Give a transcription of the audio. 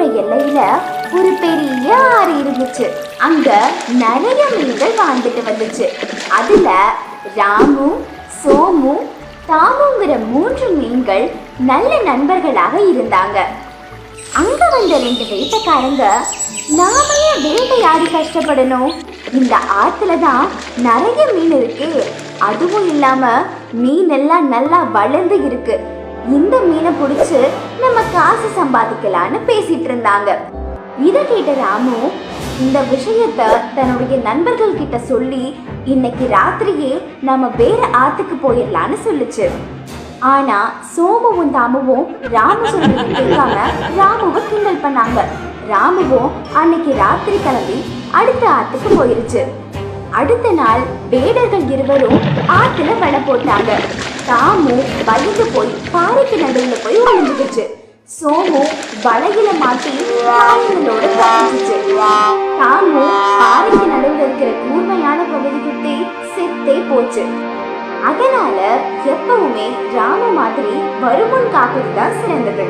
ஊரோட எல்லையில ஒரு பெரிய ஆறு இருந்துச்சு. அங்க நிறைய மீன்கள் வாழ்ந்துட்டு வந்துச்சு. அதுல ராமு சோமு தாமுங்கிற மூன்று மீன்கள் நல்ல நண்பர்களாக இருந்தாங்க. அங்க வந்த ரெண்டு வேட்டைக்காரங்க நாம ஏன் வேட்டையாடி கஷ்டப்படணும்? இந்த ஆத்துல தான் நிறைய மீன் இருக்கு. அதுவும் இல்லாம மீன் எல்லாம் நல்லா வளர்ந்து இருக்கு. இந்த மீனை பிடிச்சு சம்பாதிக்கலான்னு பேசிட்டு இருந்தாங்க. இத கேட்ட ராமு இந்த விஷயத்த தன்னுடைய நண்பர்கள் கிட்ட சொல்லி இன்னைக்கு ராத்திரியே நம்ம வேற ஆத்துக்கு போயிடலான்னு சொல்லுச்சு. ஆனா சோமுவும் தாமுவும் ராமு சொல்றது கேட்காம ராமுவை கிண்டல் பண்ணாங்க. ராமுவும் அன்னைக்கு ராத்திரி கிளம்பி அடுத்த ஆத்துக்கு போயிருச்சு. அடுத்த நாள் வேடர்கள் இருவரும் ஆத்துல வலை போட்டாங்க. தாமு பயந்து போய் பாறைக்கு நடுவில் போய் ஒளிஞ்சுக்கிச்சு. சோமு வலையில மாட்டி காயங்களோட தப்பிச்சுச்சு தாமு பாறைக்கு நடுவில் இருக்கிற கூர்மையான பகுதிக்குட்டி செத்தே போச்சு. அதனால எப்பவுமே ராம மாதிரி வருமுன் காப்பது தான் சிறந்தது.